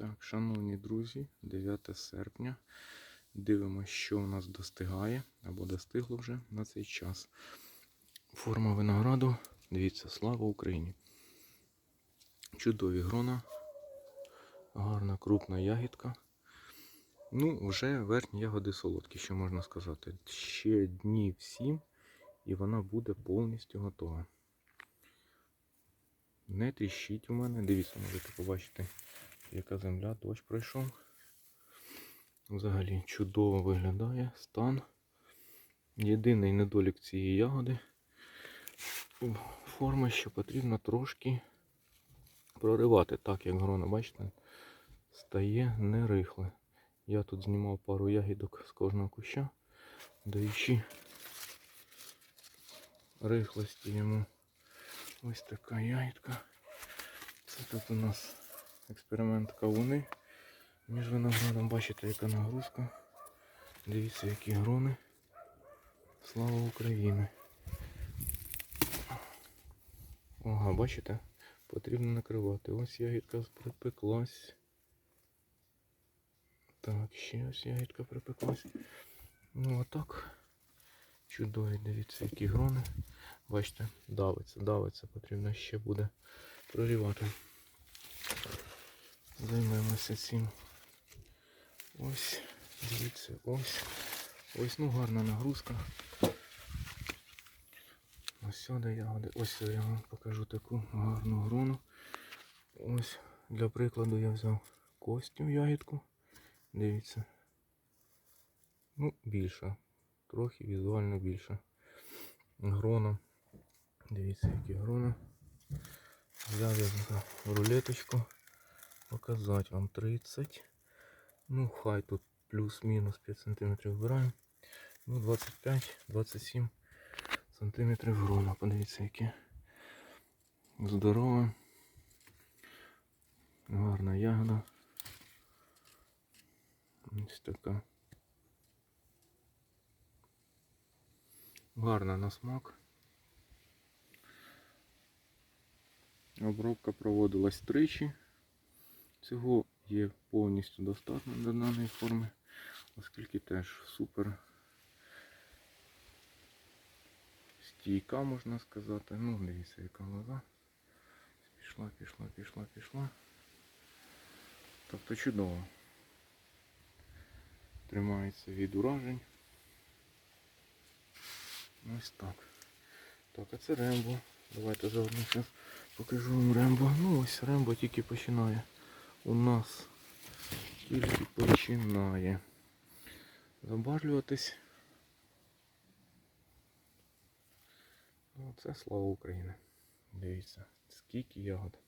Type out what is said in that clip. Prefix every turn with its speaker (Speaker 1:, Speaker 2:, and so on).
Speaker 1: Так, шановні друзі, 9 серпня. Дивимося, що у нас достигає або достигло вже на цей час. Форма винограду. Дивіться, слава Україні. Чудові грона. Гарна крупна ягідка. Ну, вже верхні ягоди солодкі, що можна сказати. Ще днів 7 і вона буде повністю готова. Не тріщить у мене. Дивіться, можете побачити, яка земля, дощ пройшов. Взагалі чудово виглядає стан. Єдиний недолік цієї ягоди форма, що потрібно трошки проривати, так як грона, бачите, стає нерихле. Я тут знімав пару ягідок з кожного куща, даючи рихлості йому. Ось така ягідка. Це тут у нас експеримент кавуни. Між виноградом бачите, яка нагрузка. Дивіться, які грони. Слава Україні! Ага, бачите? Потрібно накривати. Ось ягідка припеклась. Так, ще ось ягідка припеклась. Ну а так. Чудові, дивіться, які грони. Бачите, давиться, давиться, потрібно ще буде прорівати. Займемося цим. Ось, дивіться, ось. Ось, ну гарна нагрузка. Ось сюди ягоди. Ось я вам покажу таку гарну грону. Ось, для прикладу я взяв костю ягідку. Дивіться. Ну, більша. Трохи візуально більша. Грона. Дивіться, які грона. Взяв я рулеточку. Показати вам 30. Ну, хай тут плюс-мінус 5 см вбираємо. Ну, 25-27 см грона. Подивіться, яке здорове. Гарна ягода. Ось така. Гарна на смак. Обробка проводилась тричі. Цього є повністю достатньо до даної форми, оскільки теж супер стійка, можна сказати. Ну, дивіться, яка лоза. Пішла, пішла, пішла, пішла. Тобто чудово. Тримається від уражень. Ось так. Так, а це Рембо. Давайте заодно зараз покажу вам Рембо. Ну ось Рембо тільки починає. У нас тільки починає забарлюватись. Ну, це слава Україні. Дивіться, скільки ягод.